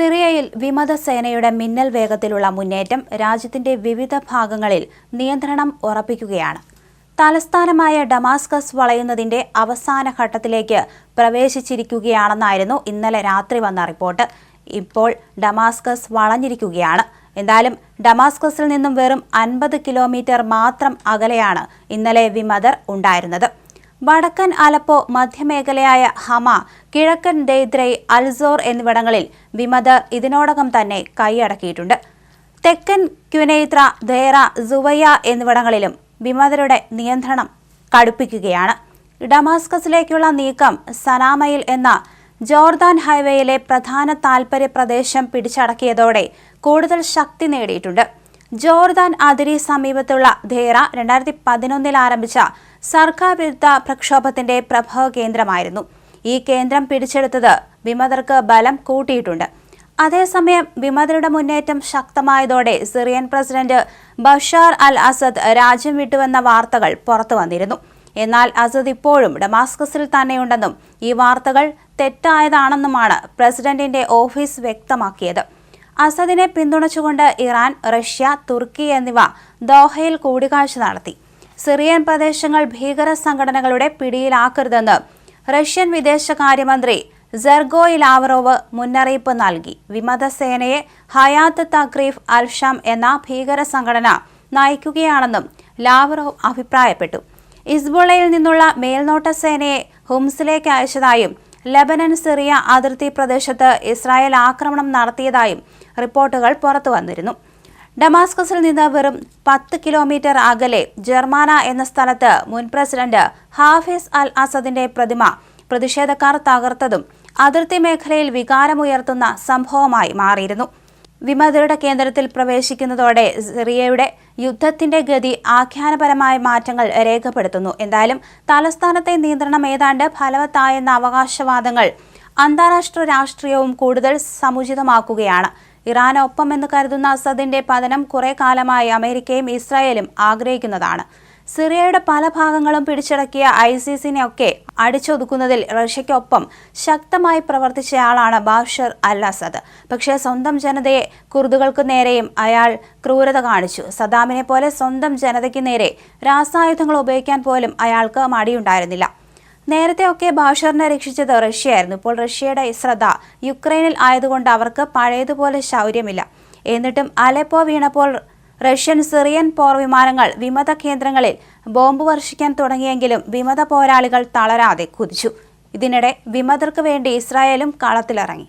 സിറിയയിൽ വിമത സേനയുടെ മിന്നൽ വേഗത്തിലുള്ള മുന്നേറ്റം രാജ്യത്തിന്റെ വിവിധ ഭാഗങ്ങളിൽ നിയന്ത്രണം ഉറപ്പിക്കുകയാണ്. തലസ്ഥാനമായ ഡമാസ്കസ് വളയുന്നതിന്റെ അവസാന ഘട്ടത്തിലേക്ക് പ്രവേശിച്ചിരിക്കുകയാണെന്നായിരുന്നു ഇന്നലെ രാത്രി വന്ന റിപ്പോർട്ട്. ഇപ്പോൾ ഡമാസ്കസ് വളഞ്ഞിരിക്കുകയാണ്. എന്തായാലും ഡമാസ്കസിൽ നിന്നും വെറും അൻപത് കിലോമീറ്റർ മാത്രം അകലെയാണ് ഇന്നലെ വിമതർ ഉണ്ടായിരുന്നത്. വടക്കൻ അലപ്പോ മധ്യമേഖലയായ ഹമ കിഴക്കൻ ദൈദ്രൈ അൽസോർ എന്നിവിടങ്ങളിൽ വിമതർ ഇതിനോടകം തന്നെ കൈയടക്കിയിട്ടുണ്ട്. തെക്കൻ ക്യുനൈത്ര ദേറ സുവയ്യ എന്നിവിടങ്ങളിലും വിമതരുടെ നിയന്ത്രണം കടുപ്പിക്കുകയാണ്. ഡമാസ്കസിലേക്കുള്ള നീക്കം സനാമയിൽ എന്ന ജോർദാൻ ഹൈവേയിലെ പ്രധാന താൽപര്യ പ്രദേശം പിടിച്ചടക്കിയതോടെ കൂടുതൽ ശക്തി നേടിയിട്ടുണ്ട്. ജോർദാൻ അതിരി സമീപത്തുള്ള ധേറ രണ്ടായിരത്തി പതിനൊന്നിൽ ആരംഭിച്ച സർക്കാർ വിരുദ്ധ പ്രക്ഷോഭത്തിന്റെ പ്രഭവ കേന്ദ്രമായിരുന്നു. ഈ കേന്ദ്രം പിടിച്ചെടുത്തത് വിമതർക്ക് ബലം കൂട്ടിയിട്ടുണ്ട്. അതേസമയം വിമതരുടെ മുന്നേറ്റം ശക്തമായതോടെ Syrian president Bashar al Assad രാജ്യം വിട്ടുവെന്ന വാർത്തകൾ പുറത്തു വന്നിരുന്നു. എന്നാൽ അസദ് ഇപ്പോഴും ഡമാസ്കസിൽ തന്നെയുണ്ടെന്നും ഈ വാർത്തകൾ തെറ്റായതാണെന്നുമാണ് പ്രസിഡന്റിന്റെ ഓഫീസ് വ്യക്തമാക്കിയത്. അസദിനെ പിന്തുണച്ചുകൊണ്ട് ഇറാൻ റഷ്യ തുർക്കി എന്നിവ ദോഹയിൽ കൂടിക്കാഴ്ച നടത്തി. സിറിയൻ പ്രദേശങ്ങൾ ഭീകര സംഘടനകളുടെ പിടിയിലാക്കരുതെന്ന് റഷ്യൻ വിദേശകാര്യമന്ത്രി സെർഗോയ് ലാവറോവ് മുന്നറിയിപ്പ് നൽകി. വിമതസേനയെ ഹയാത്ത് തക്രീഫ് അൽഷാം എന്ന ഭീകര സംഘടന നയിക്കുകയാണെന്നും ലാവറോവ് അഭിപ്രായപ്പെട്ടു. ഇസ്ബുളയിൽ നിന്നുള്ള മേൽനോട്ട സേനയെ ഹുംസിലേക്ക് അയച്ചതായും ലബനൻ സിറിയ അതിർത്തി പ്രദേശത്ത് ഇസ്രായേൽ ആക്രമണം നടത്തിയതായും റിപ്പോർട്ടുകൾ പുറത്തു വന്നിരുന്നു. ഡമാസ്കസിൽ നിന്ന് വെറും പത്ത് കിലോമീറ്റർ അകലെ ജർമാന എന്ന സ്ഥലത്ത് മുൻ പ്രസിഡന്റ് ഹാഫിസ് അൽ അസദിന്റെ പ്രതിമ പ്രതിഷേധക്കാർ തകർത്തതും അതിർത്തി മേഖലയിൽ വികാരമുയർത്തുന്ന സംഭവമായി മാറിയിരുന്നു. വിമതരുടെ കേന്ദ്രത്തിൽ പ്രവേശിക്കുന്നതോടെ സിറിയയുടെ യുദ്ധത്തിന്റെ ഗതി ആഖ്യാനപരമായ മാറ്റങ്ങൾ രേഖപ്പെടുത്തുന്നു. എന്തായാലും തലസ്ഥാനത്തെ നിയന്ത്രണം ഏതാണ്ട് ഫലവത്തായെന്ന അവകാശവാദങ്ങൾ അന്താരാഷ്ട്ര രാഷ്ട്രീയവും കൂടുതൽ സമുചിതമാക്കുകയാണ്. ഇറാനൊപ്പം എന്ന് കരുതുന്ന അസദിന്റെ പതനം കുറെ കാലമായി അമേരിക്കയും ഇസ്രായേലും ആഗ്രഹിക്കുന്നതാണ്. സിറിയയുടെ പല ഭാഗങ്ങളും പിടിച്ചടക്കിയ ഐസിസിനെ ഒക്കെ അടിച്ചൊതുക്കുന്നതിൽ റഷ്യയ്ക്കൊപ്പം ശക്തമായി പ്രവർത്തിച്ചയാളാണ് ബാഷർ അൽ അസദ് പക്ഷേ സ്വന്തം ജനതയെ കുർദുകൾക്ക് നേരെയും അയാൾ ക്രൂരത കാണിച്ചു. സദാമിനെ പോലെ സ്വന്തം ജനതയ്ക്ക് നേരെ രാസായുധങ്ങൾ ഉപയോഗിക്കാൻ പോലും അയാൾക്ക് മടിയുണ്ടായിരുന്നില്ല. നേരത്തെയൊക്കെ ബാഷറിനെ രക്ഷിച്ചത് റഷ്യയായിരുന്നു. ഇപ്പോൾ റഷ്യയുടെ ശ്രദ്ധ യുക്രൈനിൽ ആയതുകൊണ്ട് അവർക്ക് പഴയതുപോലെ ശൗര്യമില്ല. എന്നിട്ടും അലപ്പോ വീണപ്പോൾ റഷ്യൻ സിറിയൻ പോർ വിമാനങ്ങൾ വിമത കേന്ദ്രങ്ങളിൽ ബോംബ് വർഷിക്കാൻ തുടങ്ങിയെങ്കിലും വിമത പോരാളികൾ തളരാതെ കുതിച്ചു. ഇതിനിടെ വിമതർക്ക് വേണ്ടി ഇസ്രായേലും കളത്തിലിറങ്ങി.